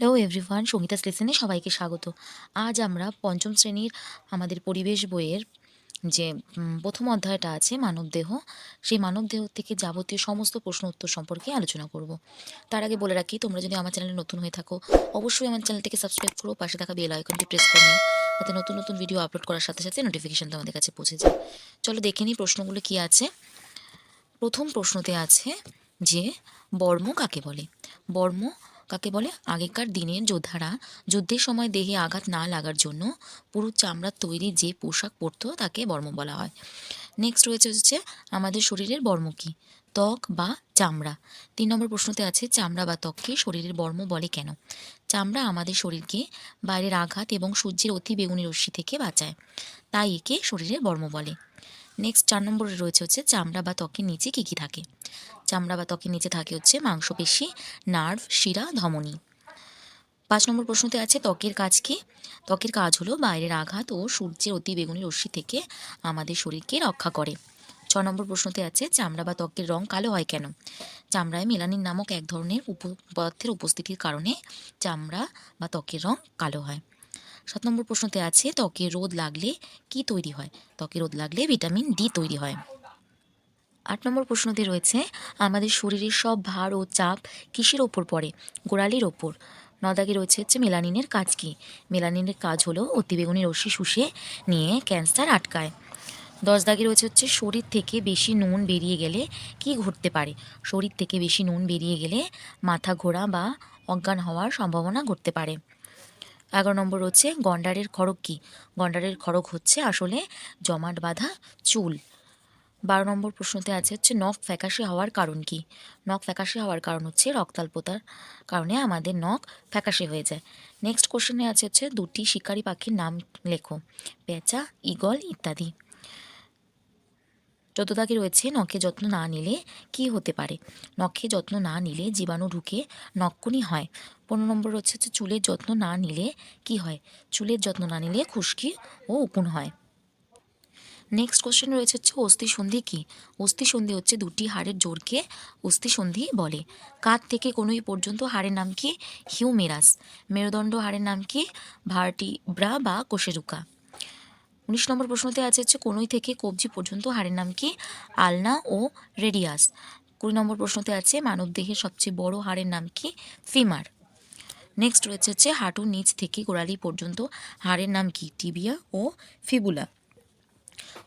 Hello everyone Sangeeta's লেসনে সবাইকে স্বাগত। আজ আমরা পঞ্চম শ্রেণির আমাদের পরিবেশ বইয়ের যে প্রথম অধ্যায়টা আছে, মানবদেহ, সেই মানবদেহ থেকে যাবতীয় সমস্ত প্রশ্ন উত্তর সম্পর্কে আলোচনা করব। তার আগে বলে রাখি, তোমরা যদি আমার চ্যানেলে নতুন হয়ে থাকো, অবশ্যই আমার চ্যানেলটিকে সাবস্ক্রাইব করো, পাশে থাকা বেল আইকনটি প্রেস করে নিও, যাতে নতুন নতুন ভিডিও আপলোড করার সাথে সাথে নোটিফিকেশন তোমাদের কাছে পৌঁছে যায়। চলো দেখে নিই প্রশ্নগুলো কি আছে। প্রথম প্রশ্নতে আছে যে, বর্ম কাকে বলে? বর্ম কাকে বলে? আগেকার দিনের যোদ্ধারা যুদ্ধের সময় দেহে আঘাত না লাগার জন্য পুরো চামড়ার তৈরি যে পোশাক পরতো তাকে বর্ম বলা হয়। নেক্সট রয়েছে হচ্ছে আমাদের শরীরের বর্ম কী? ত্বক বা চামড়া। তিন নম্বর প্রশ্নতে আছে, চামড়া বা ত্বককে শরীরের বর্ম বলে কেন? চামড়া আমাদের শরীরকে বাইরের আঘাত এবং সূর্যের অতি বেগুনি রশ্মি থেকে বাঁচায়। তাই একে শরীরের বর্ম বলে। নেক্সট চার নম্বরে রয়েছে হচ্ছে চামড়া বা ত্বকের নিচে কী কী থাকে? চামড়া বা ত্বকের নিচে থাকে হচ্ছে মাংসপেশি, নার্ভ, শিরা, ধমনী। পাঁচ নম্বর প্রশ্নতে আছে ত্বকের কাজ কি? ত্বকের কাজ হলো বাইরের আঘাত ও সূর্যের অতি বেগুনি রশ্মি থেকে আমাদের শরীরকে রক্ষা করে। ছ নম্বর প্রশ্নতে আছে চামড়া বা ত্বকের রং কালো হয় কেন? চামড়ায় মেলানিন নামক এক ধরনের উপ- পদার্থের উপস্থিতির কারণে চামড়া বা ত্বকের রং কালো হয়। সাত নম্বর প্রশ্নতে আছে ত্বকে রোদ লাগলে কি তৈরি হয়? ত্বকে রোদ লাগলে ভিটামিন ডি তৈরি হয়। আট নম্বর প্রশ্নতে রয়েছে, আমাদের শরীরের সব ভার ও চাপ কিসের ওপর পড়ে? গোড়ালির ওপর। নদাগে রয়েছে হচ্ছে মেলানিনের কাজ কি? মেলানিনের কাজ হলো অতিবেগুনি রশ্মি শুষে নিয়ে ক্যান্সার আটকায়। দশ দাগে রয়েছে হচ্ছে শরীর থেকে বেশি নুন বেরিয়ে গেলে কি ঘটতে পারে? শরীর থেকে বেশি নুন বেরিয়ে গেলে মাথা ঘোরা বা অজ্ঞান হওয়ার সম্ভাবনা ঘটতে পারে। এগারো নম্বর হচ্ছে গন্ডারের খড়গ কি? গন্ডারের খড়গ হচ্ছে আসলে জমাট বাঁধা চুল। বারো নম্বর প্রশ্নতে আছে হচ্ছে নখ ফ্যাকাশে হওয়ার কারণ কি? নখ ফ্যাকাশে হওয়ার কারণ হচ্ছে রক্তাল্পতার কারণে আমাদের নখ ফ্যাকাশে হয়ে যায়। নেক্সট কোশ্চেনে আছে হচ্ছে দুটি শিকারি পাখির নাম লেখো। পেঁচা ইগল ইত্যাদি। দাগে রয়েছে, নখে যত্ন না নিলে কি হতে পারে? নখে যত্ন না নিলে জীবাণু ঢুকে নক্ষণি হয়। পনেরো নম্বর হচ্ছে হচ্ছে চুলের যত্ন না নিলে কি হয়? চুলের যত্ন না নিলে খুশকি ও উকুন হয়। নেক্সট কোশ্চেন রয়েছে হচ্ছে অস্থিসন্ধি কী? অস্থিসন্ধি হচ্ছে দুটি হাড়ের জোরকে অস্থিসন্ধি বলে। কাঁধ থেকে কোনোই পর্যন্ত হাড়ের নাম কি? হিউমেরাস। মেরুদণ্ড হাড়ের নাম কি? ভার্টিব্রা বা কোষেরুকা। উনিশ নম্বর প্রশ্নতে আছে হচ্ছে, কোনোই থেকে কবজি পর্যন্ত হাড়ের নাম কি? আলনা ও রেডিয়াস। কুড়ি নম্বর প্রশ্নতে আছে, মানবদেহের সবচেয়ে বড় হাড়ের নাম কি? ফিমার। নেক্সট রয়েছে হচ্ছে, হাঁটুর নিচ থেকে গোড়ালি পর্যন্ত হাড়ের নাম কি? টিবিয়া ও ফিবুলা।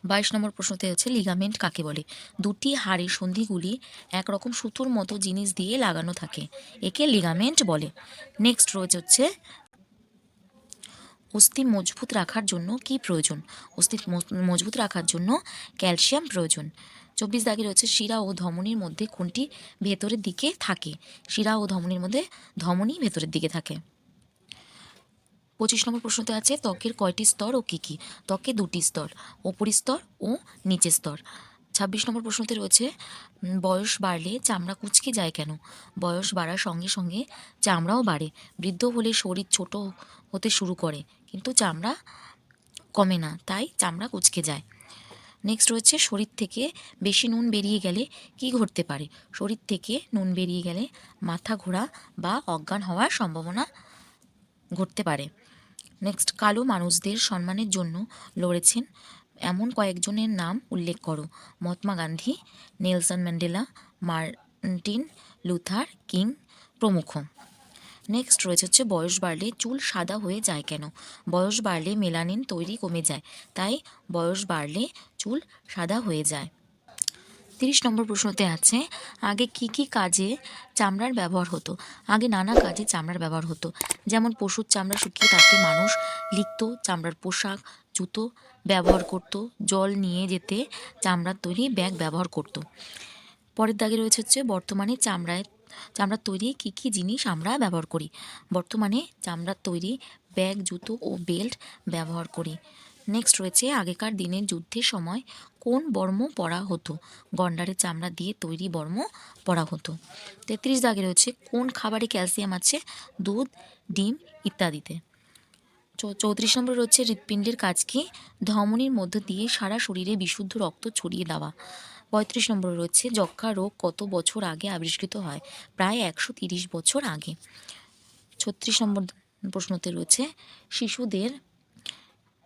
বাইশ নম্বর প্রশ্নতে হচ্ছে লিগামেন্ট কাকে বলে? দুটি হাড়ের সন্ধিগুলি একরকম সুতোর মতো জিনিস দিয়ে লাগানো থাকে। একে লিগামেন্ট বলে। নেক্সট রয়েছে হচ্ছে অস্থি মজবুত রাখার জন্য কি প্রয়োজন? অস্থি মজ- মজবুত রাখার জন্য ক্যালসিয়াম প্রয়োজন। চব্বিশ দাগে রয়েছে শিরা ও ধমনির মধ্যে কোনটি ভেতরের দিকে থাকে? শিরা ও ধমনির মধ্যে ধমনী ভেতরের দিকে থাকে। পঁচিশ নম্বর প্রশ্নতে আছে, ত্বকের কয়টি স্তর ও কী কী? ত্বকে দুটি স্তর ওপরিস্তর ও নিচের স্তর। ছাব্বিশ নম্বর প্রশ্নতে রয়েছে বয়স বাড়লে চামড়া কুচকে যায় কেন? বয়স বাড়ার সঙ্গে সঙ্গে চামড়াও বাড়ে। বৃদ্ধ হলে শরীর ছোট হতে শুরু করে। কিন্তু চামড়া কমে না, তাই চামড়া কুচকে যায়। নেক্সট রয়েছে শরীর থেকে বেশি নুন বেরিয়ে গেলে কি ঘটতে পারে? শরীর থেকে নুন বেরিয়ে গেলে মাথা ঘোরা বা অজ্ঞান হওয়ার সম্ভাবনা ঘটতে পারে। নেক্সট কালো মানুষদের সম্মানের জন্য লড়েছেন এমন কয়েকজনের নাম উল্লেখ করো। Mahatma Gandhi, Nelson Mandela, Martin Luther King প্রমুখ। নেক্সট রয়েছে হচ্ছে বয়স বাড়লে চুল সাদা হয়ে যায় কেন? বয়স বাড়লে মেলানিন তৈরি কমে যায়, তাই বয়স বাড়লে চুল সাদা হয়ে যায়। তিরিশ নম্বর প্রশ্নতে আছে, আগে কি কি কাজে চামড়ার ব্যবহার হতো? আগে নানা কাজে চামড়ার ব্যবহার হতো। যেমন পশুর চামড়া শুকিয়ে তাতে মানুষ লিখত, চামড়ার পোশাক, জুতো ব্যবহার করত, জল নিয়ে যেতে চামড়ার তৈরি ব্যাগ ব্যবহার করত। পরের দাগে রয়েছে হচ্ছে বর্তমানে চামড়ায় চামড়ার তৈরি কী কী জিনিস আমরা ব্যবহার করি। বর্তমানে চামড়ার তৈরি, ব্যাগ, জুতো ও বেল্ট ব্যবহার করি। নেক্সট রয়েছে আগেকার দিনের যুদ্ধের সময় কোন বর্ম পরা হতো? গন্ডারের চামড়া দিয়ে তৈরি বর্ম পরা হতো। তেত্রিশ দাগে রয়েছে কোন খাবারে ক্যালসিয়াম আছে? দুধ, ডিম ইত্যাদিতে। চৌত্রিশ নম্বর রয়েছে হৃৎপিণ্ডের কাজ কি? ধমনির মধ্য দিয়ে সারা শরীরে বিশুদ্ধ রক্ত ছড়িয়ে দেওয়া। পঁয়ত্রিশ নম্বর রয়েছে যক্ষা রোগ কত বছর আগে আবিষ্কৃত হয়? প্রায় একশো তিরিশ বছর আগে। ছত্রিশ নম্বর প্রশ্নতে রয়েছে, শিশুদের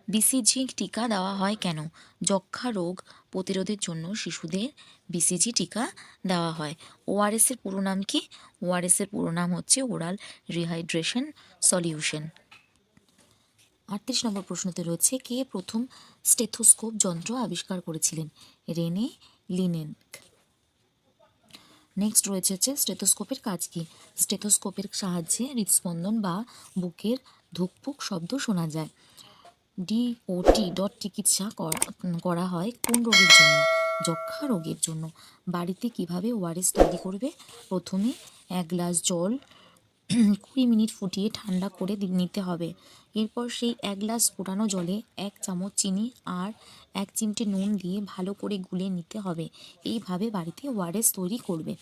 বিসিজি টিকা দেওয়া হয় কেন? যক্ষা রোগ প্রতিরোধের জন্য শিশুদের বিসিজি টিকা দেওয়া হয়। ওআরএস এর পুরো নাম কি? ওআরএস এর পুরো নাম হচ্ছে ওরাল রিহাইড্রেশন সলিউশন। আটত্রিশ নম্বর প্রশ্নতে রয়েছে, কে প্রথম স্টেথোস্কোপ যন্ত্র আবিষ্কার করেছিলেন? রেনে লিনেনক নেক্সট রয়েছে হচ্ছে স্টেথোস্কোপের কাজ কি? স্টেথোস্কোপের সাহায্যে হৃদস্পন্দন বা বুকের ধুকপুক শব্দ শোনা যায়। ডিওটি ডট চিকিৎসা করা- করা হয় কোন রোগের জন্য? যক্ষা রোগের জন্য। বাড়িতে কীভাবে ওআরএস তৈরি করবে? প্রথমে এক গ্লাস জল কুড়ি মিনিট ফুটিয়ে ঠান্ডা করে নিতে হবে। এরপর সেই এক গ্লাস ফোটানো জলে এক চামচ চিনি আর এক চিমটে নুন দিয়ে ভালো করে গুলে নিতে হবে। এইভাবে বাড়িতে ওআরএস তৈরি করবে।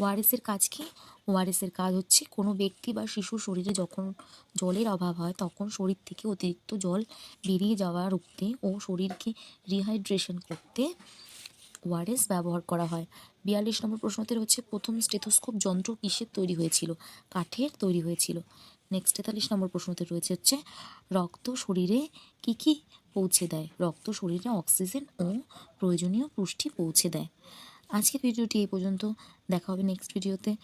ওআরএসের কাজ কি? ওআরএসের কাজ হচ্ছে কোনো ব্যক্তি বা শিশুর শরীরে যখন জলের অভাব হয়, তখন শরীর থেকে অতিরিক্ত জল বেরিয়ে যাওয়া রুখতে ও শরীরকে রিহাইড্রেশন করতে ওআরএস ব্যবহার করা হয়। বিয়াল্লিশ নম্বর প্রশ্নতে হচ্ছে, প্রথম স্টেথোস্কোপ যন্ত্র কিসের তৈরি হয়েছিল? কাঠের তৈরি হয়েছিল। নেক্সট তেতাল্লিশ নম্বর প্রশ্নতে রয়েছে হচ্ছে, রক্ত শরীরে কি কি পৌঁছে দেয়? রক্ত শরীরে অক্সিজেন ও প্রয়োজনীয় পুষ্টি পৌঁছে দেয়। আজকের ভিডিওটি এই পর্যন্ত। দেখা হবে নেক্সট ভিডিওতে